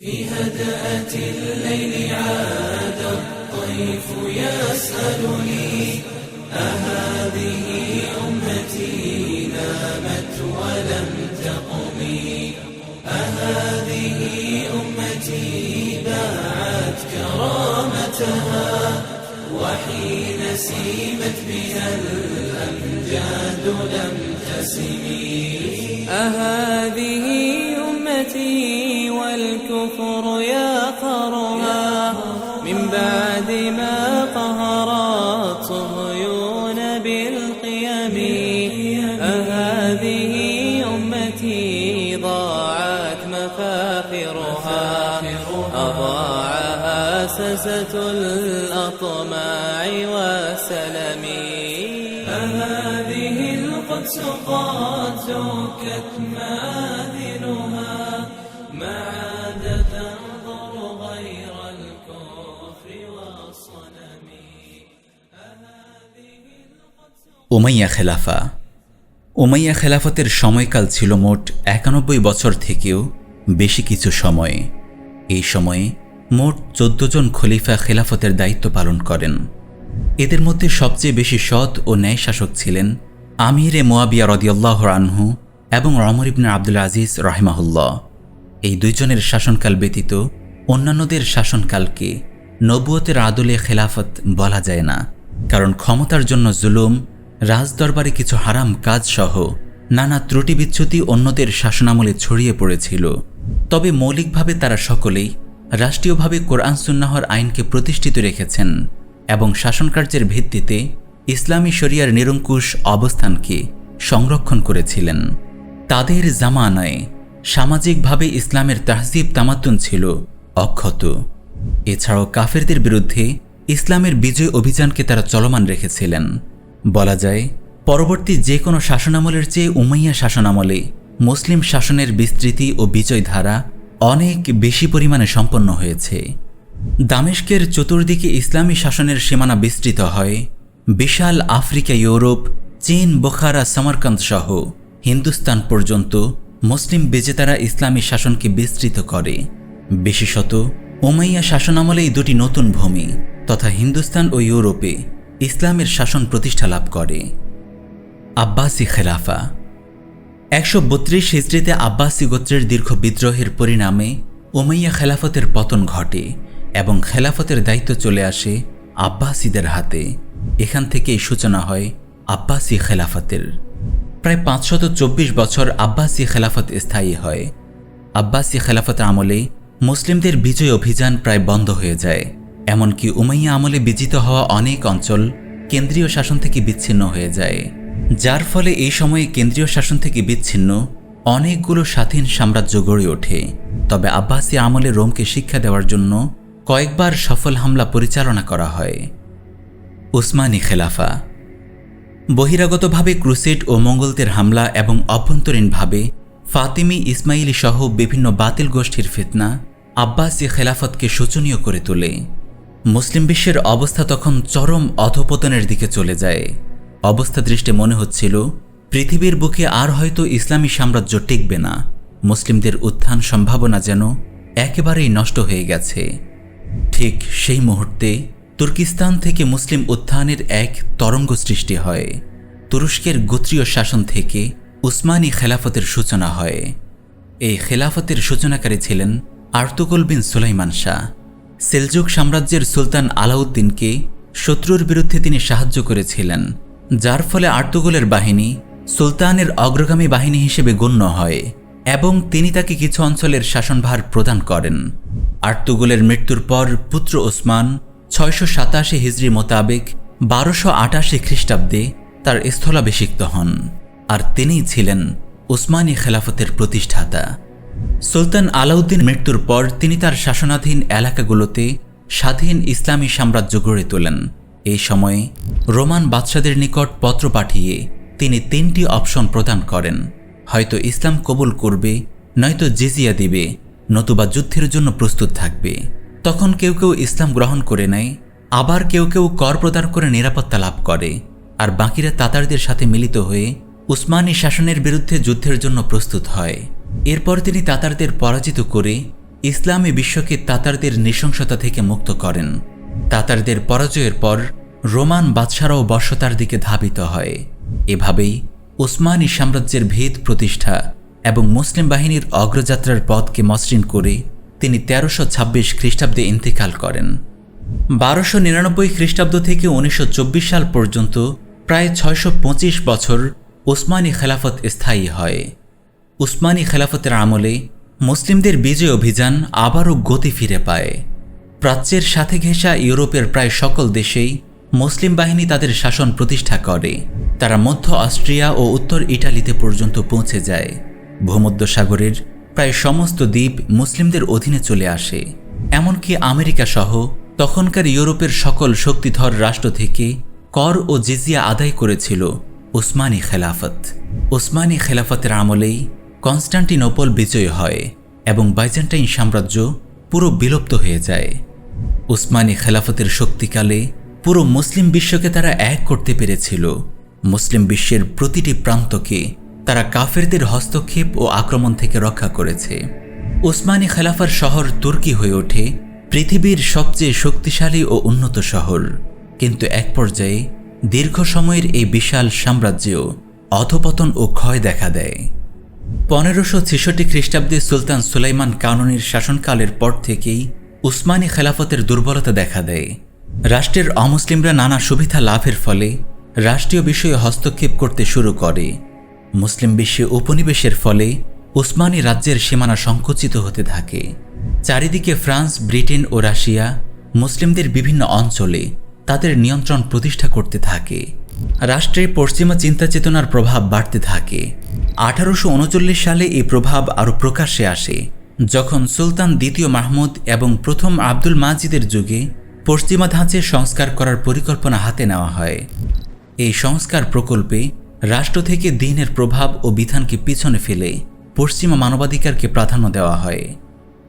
في هدأة الليل عاد الطيف يسألني أهذه أمتي نامت ولم تقم أهذه أمتي باعت كرامتها وحين سيمت بها الأمجاد لم تسمي؟ أهذه مفاخرها أضاعها سسة الأطماع والسلم أهذه القدس قد زكت مآذنها ما عاد تنظر غير الكفر والصنم Umayya খেলাফা Umayya খেলাফতের সময়কাল ছিল মোট একানব্বই বছর থেকেও বেশি কিছু সময় এই সময়ে মোট চোদ্দ জন খলিফা খেলাফতের দায়িত্ব পালন করেন। এদের মধ্যে সবচেয়ে বেশি সৎ ও ন্যায় শাসক ছিলেন আমিরে মোয়াবিয়া রদিয়াল্লাহ আনহু এবং রমর ইবনে আব্দুল আজিজ রহমাহুল্লাহ। এই দুইজনের শাসনকাল ব্যতীত অন্যান্যদের শাসনকালকে নবুয়তের আদলে খেলাফত বলা যায় না, কারণ ক্ষমতার জন্য জুলুম, রাজদরবারে কিছু হারাম কাজ সহ নানা ত্রুটি বিচ্যুতি অন্যদের শাসনামলে ছড়িয়ে পড়েছিল। তবে মৌলিকভাবে তারা সকলেই রাষ্ট্রীয়ভাবে কোরআন সুন্নাহর আইনকে প্রতিষ্ঠিত রেখেছেন এবং শাসনকার্যের ভিত্তিতে ইসলামী শরিয়ার নিরঙ্কুশ অবস্থানকে সংরক্ষণ করেছিলেন। তাদের জামানায় সামাজিকভাবে ইসলামের তাহজিব তামাত্তুন ছিল অক্ষত। এছাড়াও কাফেরদের বিরুদ্ধে ইসলামের বিজয় অভিযানকে তারা চলমান রেখেছিলেন। বলা যায় পরবর্তী যে কোনো শাসনামলের চেয়ে উমাইয়া শাসনামলে মুসলিম শাসনের বিস্তৃতি ও বিজয় ধারা অনেক বেশি পরিমাণে সম্পন্ন হয়েছে। দামেস্কের চতুর্দিকে ইসলামী শাসনের সীমানা বিস্তৃত হয়। বিশাল আফ্রিকা, ইউরোপ, চীন, বোখারা, সামারকান্দ সহ হিন্দুস্তান পর্যন্ত মুসলিম বেজেতারা ইসলামী শাসনকে বিস্তৃত করে। বিশেষত ওমাইয়া শাসনামলেই দুটি নতুন ভূমি তথা হিন্দুস্তান ও ইউরোপে ইসলামের শাসন প্রতিষ্ঠা লাভ করে। আব্বাসি খেলাফা। একশো বত্রিশ হিজড়িতে আব্বাসি গোত্রের দীর্ঘ বিদ্রোহের পরিণামে ওমাইয়া খেলাফতের পতন ঘটে এবং খেলাফতের দায়িত্ব চলে আসে আব্বাসীদের হাতে। এখান থেকেই সূচনা হয় আব্বাসি খেলাফতের। প্রায় পাঁচশত চব্বিশ বছর আব্বাসি খেলাফত স্থায়ী হয়। আব্বাসি খেলাফত আমলে মুসলিমদের বিজয় অভিযান প্রায় বন্ধ হয়ে যায়। এমনকি উমাইয়া আমলে বিজিত হওয়া অনেক অঞ্চল কেন্দ্রীয় শাসন থেকে বিচ্ছিন্ন হয়ে যায়। যার ফলে এই সময়ে কেন্দ্রীয় শাসন থেকে বিচ্ছিন্ন অনেকগুলো স্বাধীন সাম্রাজ্য গড়ে ওঠে। তবে আব্বাসি আমলে রোমকে শিক্ষা দেওয়ার জন্য কয়েকবার সফল হামলা পরিচালনা করা হয়। উসমানী খেলাফা বহিরাগতভাবে ক্রুসেড ও মঙ্গলদের হামলা এবং অভ্যন্তরীণভাবে ফাতিমি ইসমাইলি সহ বিভিন্ন বাতিল গোষ্ঠীর ফিতনা আব্বাসি খেলাফতকে শোচনীয় করে তোলে। মুসলিম বিশ্বের অবস্থা তখন চরম অধপতনের দিকে চলে যায়। অবস্থা দৃষ্টে মনে হচ্ছিল, পৃথিবীর বুকে আর হয়তো ইসলামী সাম্রাজ্য টিকবে না। মুসলিমদের উত্থান সম্ভাবনা যেন একেবারেই নষ্ট হয়ে গেছে। ঠিক সেই মুহূর্তে তুর্কিস্তান থেকে মুসলিম উত্থানের এক তরঙ্গ সৃষ্টি হয়। তুরস্কের গোত্রীয় শাসন থেকে উসমানী খেলাফতের সূচনা হয়। এই খেলাফতের সূচনাকারী ছিলেন Ertugrul bin Suleiman Shah. Seljuk সাম্রাজ্যের সুলতান আলাউদ্দিনকে শত্রুর বিরুদ্ধে তিনি সাহায্য করেছিলেন। যার ফলে আর্তুগলের বাহিনী সুলতানের অগ্রগামী বাহিনী হিসেবে গণ্য হয় এবং তিনি তাকে কিছু অঞ্চলের শাসনভার প্রদান করেন। আর্তুগলের মৃত্যুর পর পুত্র ওসমান ছয়শো সাতাশি হিজড়ি মোতাবেক বারোশো আটাশি খ্রিস্টাব্দে তার স্থলাভিষিক্ত হন আর তিনিই ছিলেন উসমানী খেলাফতের প্রতিষ্ঠাতা। সুলতান আলাউদ্দিন মৃত্যুর পর তিনি তার শাসনাধীন এলাকাগুলোতে স্বাধীন ইসলামী সাম্রাজ্য গড়ে তোলেন। এই সময়ে রোমান বাদশাদের নিকট পত্র পাঠিয়ে তিনি তিনটি অপশন প্রদান করেন। হয়তো ইসলাম কবুল করবে, নয়তো জিজিয়া দিবে, নতুবা যুদ্ধের জন্য প্রস্তুত থাকবে। তখন কেউ কেউ ইসলাম গ্রহণ করে নেয়, আবার কেউ কেউ কর প্রদান করে নিরাপত্তা লাভ করে। আর বাকিরা তাতারদের সাথে মিলিত হয়ে উসমানী শাসনের বিরুদ্ধে যুদ্ধের জন্য প্রস্তুত হয়। এরপর তিনি তাতারদের পরাজিত করে ইসলামী বিশ্বকে তাতারদের নৃশংসতা থেকে মুক্ত করেন। তাতারদের পরাজয়ের পর রোমান বাদশারাও বর্ষতার দিকে ধাবিত হয়। এভাবেই উসমানী সাম্রাজ্যের ভেদ প্রতিষ্ঠা এবং মুসলিম বাহিনীর অগ্রযাত্রার পথকে মসৃণ করে তিনি তেরোশো ছাব্বিশ খ্রিস্টাব্দে ইন্তেকাল করেন। বারোশো নিরানব্বই খ্রিস্টাব্দ থেকে উনিশশো চব্বিশ সাল পর্যন্ত প্রায় ছয়শো পঁচিশ বছর উসমানী খেলাফত স্থায়ী হয়। উসমানী খেলাফতের আমলে মুসলিমদের বিজয় অভিযান আবারও গতি ফিরে পায়। প্রাচ্যের সাথে ঘেঁষা ইউরোপের প্রায় সকল দেশেই মুসলিম বাহিনী তাদের শাসন প্রতিষ্ঠা করে। তারা মধ্য অস্ট্রিয়া ও উত্তর ইটালিতে পর্যন্ত পৌঁছে যায়। ভূমধ্যসাগরের প্রায় সমস্ত দ্বীপ মুসলিমদের অধীনে চলে আসে। এমনকি আমেরিকা সহ তখনকার ইউরোপের সকল শক্তিধর রাষ্ট্র থেকে কর ও জিজিয়া আদায় করেছিল উসমানী খেলাফত। উসমানী খেলাফতের আমলেই কনস্টান্টিনোপল বিজয় হয় এবং বাইজেন্টাইন সাম্রাজ্য পুরো বিলুপ্ত হয়ে যায়। উসমানী খেলাফতের শক্তিকালে পুরো মুসলিম বিশ্বকে তারা এক করতে পেরেছিল। মুসলিম বিশ্বের প্রতিটি প্রান্তকে তারা কাফেরদের হস্তক্ষেপ ও আক্রমণ থেকে রক্ষা করেছে। উসমানী খেলাফার শহর তুর্কি হয়ে ওঠে, পৃথিবীর সবচেয়ে শক্তিশালী ও উন্নত শহর। কিন্তু এক পর্যায়ে দীর্ঘ সময়ের এই বিশাল সাম্রাজ্যেও অধপতন ও ক্ষয় দেখা দেয়। পনেরোশো ছেষট্টি খ্রিস্টাব্দে সুলতান সুলাইমান কানুনির শাসনকালের পর থেকেই উসমানী খেলাফতের দুর্বলতা দেখা দেয়। রাষ্ট্রের অমুসলিমরা নানা সুবিধা লাভের ফলে রাষ্ট্রীয় বিষয়ে হস্তক্ষেপ করতে শুরু করে। মুসলিম বিশ্বে উপনিবেশের ফলে উসমানী রাজ্যের সীমানা সংকুচিত হতে থাকে। চারিদিকে ফ্রান্স, ব্রিটেন ও রাশিয়া মুসলিমদের বিভিন্ন অঞ্চলে তাদের নিয়ন্ত্রণ প্রতিষ্ঠা করতে থাকে। রাষ্ট্রে পশ্চিমা চিন্তা চেতনার প্রভাব বাড়তে থাকে। আঠারোশো উনচল্লিশ সালে এই প্রভাব আরও প্রকাশ্যে আসে। যখন সুলতান দ্বিতীয় মাহমুদ এবং প্রথম আব্দুল মাজিদের যুগে পশ্চিমা ধাঁচে সংস্কার করার পরিকল্পনা হাতে নেওয়া হয়। এই সংস্কার প্রকল্পে রাষ্ট্র থেকে দিনের প্রভাব ও বিধানকে পিছনে ফেলে পশ্চিমা মানবাধিকারকে প্রাধান্য দেওয়া হয়।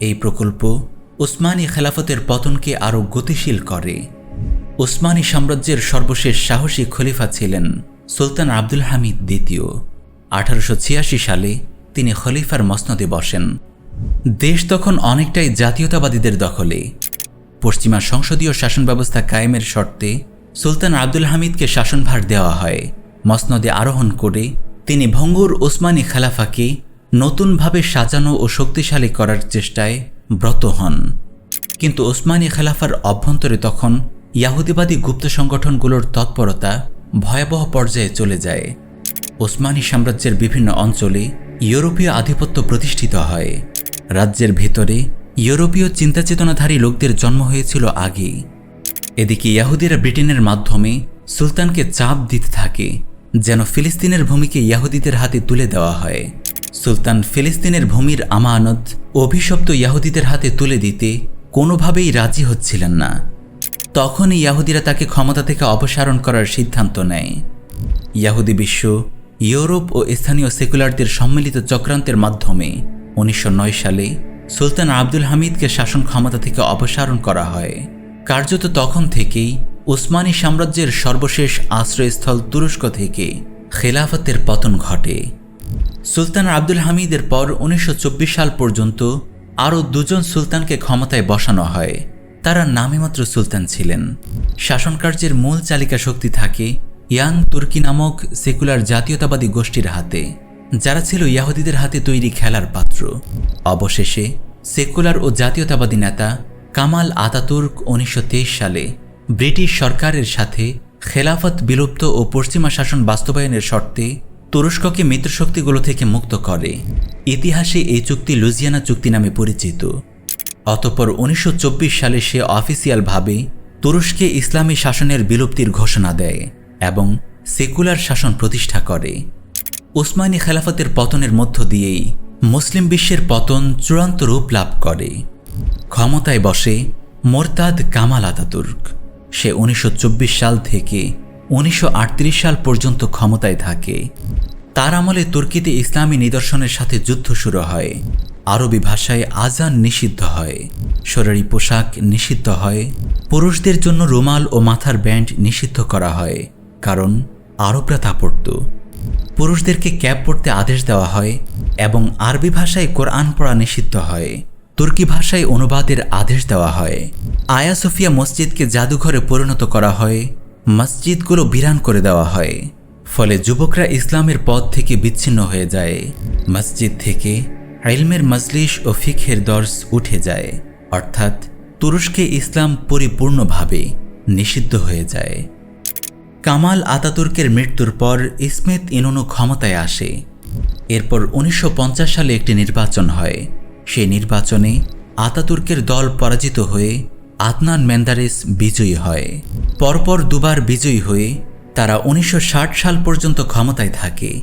এই প্রকল্প উসমানী খেলাফতের পতনকে আরও গতিশীল করে। উসমানী সাম্রাজ্যের সর্বশেষ সাহসী খলিফা ছিলেন সুলতান আব্দুল হামিদ দ্বিতীয়। আঠারোশো ছিয়াশি সালে তিনি খলিফার মসনদে বসেন। দেশ তখন অনেকটাই জাতীয়তাবাদীদের দখলে। পশ্চিমা সংসদীয় শাসন ব্যবস্থা কায়েমের শর্তে সুলতান আব্দুল হামিদকে শাসনভার দেওয়া হয়। মসনদে আরোহণ করে তিনি ভঙ্গুর ওসমানী খালাফাকে নতুনভাবে সাজানো ও শক্তিশালী করার চেষ্টায় ব্রত হন। কিন্তু ওসমানী খেলাফার অভ্যন্তরে তখন ইয়াহুদিবাদী গুপ্ত সংগঠনগুলোর তৎপরতা ভয়াবহ পর্যায়ে চলে যায়। ওসমানী সাম্রাজ্যের বিভিন্ন অঞ্চলে ইউরোপীয় আধিপত্য প্রতিষ্ঠিত হয়। রাজ্যের ভেতরে ইউরোপীয় চিন্তাচেতনাধারী লোকদের জন্ম হয়েছিল আগে এদিকে ইয়াহুদিরা ব্রিটেনের মাধ্যমে সুলতানকে চাপ দিতে থাকে, যেন ফিলিস্তিনের ভূমিকে ইয়াহুদিদের হাতে তুলে দেওয়া হয়। সুলতান ফিলিস্তিনের ভূমির আমানত, অভিশপ্ত ইয়াহুদিদের হাতে তুলে দিতে কোনোভাবেই রাজি হচ্ছিলেন না। তখনই ইয়াহুদিরা তাকে ক্ষমতা থেকে অপসারণ করার সিদ্ধান্ত নেয়। ইয়াহুদি বিশ্ব, ইউরোপ ও স্থানীয় সেকুলারদের সম্মিলিত চক্রান্তের মাধ্যমে উনিশশো নয় সালে সুলতান আব্দুল হামিদকে শাসন ক্ষমতা থেকে অপসারণ করা হয়। কার্যত তখন থেকেই উসমানী সাম্রাজ্যের সর্বশেষ আশ্রয়স্থল তুরস্ক থেকে খেলাফতের পতন ঘটে। সুলতান আব্দুল হামিদের পর উনিশশো চব্বিশ সাল পর্যন্ত আরও দুজন সুলতানকে ক্ষমতায় বসানো হয়। তারা নামে মাত্র সুলতান ছিলেন। শাসনকার্যের মূল চালিকা শক্তি থাকে ইয়াং তুর্কি নামক সেকুলার জাতীয়তাবাদী গোষ্ঠীর হাতে। যারা ছিল ইয়াহুদিদের হাতে তৈরি খেলার পাত্র। অবশেষে সেকুলার ও জাতীয়তাবাদী নেতা কামাল আতাতুর্ক উনিশশো তেইশ সালে ব্রিটিশ সরকারের সাথে খেলাফত বিলুপ্ত ও পশ্চিমা শাসন বাস্তবায়নের শর্তে তুরস্ককে মিত্রশক্তিগুলো থেকে মুক্ত করে। ইতিহাসে এই চুক্তি লুজিয়ানা চুক্তি নামে পরিচিত। অতঃপর উনিশশো সালে সে অফিসিয়ালভাবে তুরস্কে ইসলামী শাসনের বিলুপ্তির ঘোষণা দেয় এবং সেকুলার শাসন প্রতিষ্ঠা করে। উসমানী খেলাফতের পতনের মধ্য দিয়েই মুসলিম বিশ্বের পতন চূড়ান্ত রূপ লাভ করে। ক্ষমতায় বসে মোরতাদ কামাল আতাতুর্ক। সে উনিশশো চব্বিশ সাল থেকে উনিশশো আটত্রিশ সাল পর্যন্ত ক্ষমতায় থাকে। তার আমলে তুর্কিতে ইসলামী নিদর্শনের সাথে যুদ্ধ শুরু হয়। আরবি ভাষায় আজান নিষিদ্ধ হয়। শরীরী পোশাক নিষিদ্ধ হয়। পুরুষদের জন্য রুমাল ও মাথার ব্যান্ড নিষিদ্ধ করা হয়। কারণ আরবরা তা পড়ত পুরুষদেরকে ক্যাপ পড়তে আদেশ দেওয়া হয় এবং আরবি ভাষায় কোরআন পড়া নিষিদ্ধ হয়। তুর্কি ভাষায় অনুবাদের আদেশ দেওয়া হয়। আয়া সোফিয়া মসজিদকে জাদুঘরে পরিণত করা হয়। মসজিদগুলো বিরান করে দেওয়া হয়। ফলে যুবকরা ইসলামের পথ থেকে বিচ্ছিন্ন হয়ে যায়। মসজিদ থেকে ইলমের মজলিস ও ফিখের দর্শ উঠে যায়। অর্থাৎ তুরস্কে ইসলাম পরিপূর্ণভাবে নিষিদ্ধ হয়ে যায়। কামাল আতাতুর্কের মৃত্যুর পর ইসমেত ইনোনো ক্ষমতায় আসে। এরপর উনিশশো পঞ্চাশ সালে একটি নির্বাচন হয়। সেই নির্বাচনে আতাতুর্কের দল পরাজিত হয়ে আদনান মেন্দারেস বিজয়ী হয়। পরপর দুবার বিজয়ী হয়ে তারা উনিশশো ষাট সাল পর্যন্ত ক্ষমতায় থাকে।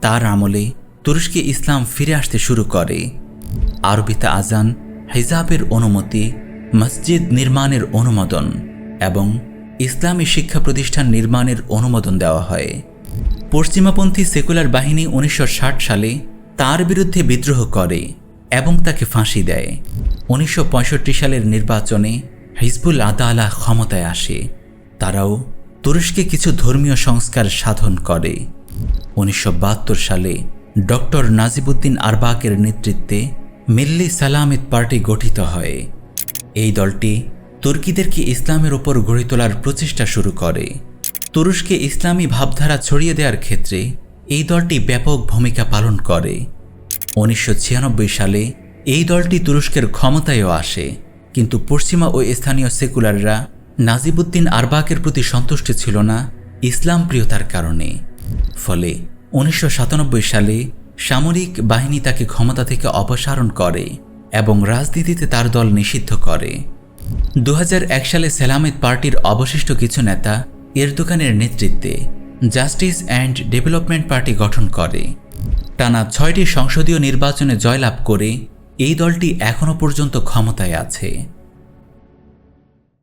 তার আমলে তুরস্কে ইসলাম ফিরে আসতে শুরু করে। আরবিতে আজান, হিজাবের অনুমতি, মসজিদ নির্মাণের অনুমোদন এবং ইসলামী শিক্ষা প্রতিষ্ঠান নির্মাণের অনুমোদন দেওয়া হয়। পশ্চিমাপন্থী সেকুলার বাহিনী উনিশশো ষাট সালে তার বিরুদ্ধে বিদ্রোহ করে এবং তাকে ফাঁসি দেয়। উনিশশো পঁয়ষট্টি সালের নির্বাচনে হিজবুল আদালা ক্ষমতায় আসে। তারাও তুরস্কে কিছু ধর্মীয় সংস্কার সাধন করে। উনিশশো বাহাত্তর সালে ডক্টর নাজিবুদ্দিন আরবাকের নেতৃত্বে মিল্লি সালামিত পার্টি গঠিত হয়। এই দলটি তুর্কিদেরকে ইসলামের ওপর গড়ে তোলার প্রচেষ্টা শুরু করে। তুরস্কে ইসলামী ভাবধারা ছড়িয়ে দেওয়ার ক্ষেত্রে এই দলটি ব্যাপক ভূমিকা পালন করে। উনিশশো ছিয়ানব্বই সালে এই দলটি তুরস্কের ক্ষমতায়ও আসে, কিন্তু পশ্চিমা ও স্থানীয় সেকুলাররা নাজিবুদ্দিন আরবাকের প্রতি সন্তুষ্ট ছিল না ইসলাম প্রিয়তার কারণে। ফলে উনিশশো সাতানব্বই সালে সামরিক বাহিনী তাকে ক্ষমতা থেকে অপসারণ করে এবং রাজনীতিতে তার দল নিষিদ্ধ করে। দু হাজার এক সালে সেলামিত পার্টির অবশিষ্ট কিছু নেতা এরদোকানের নেতৃত্বে জাস্টিস অ্যান্ড ডেভেলপমেন্ট পার্টি গঠন করে। টানা ছয়টি সংসদীয় নির্বাচনে জয়লাভ করে এই দলটি এখনও পর্যন্ত ক্ষমতায় আছে।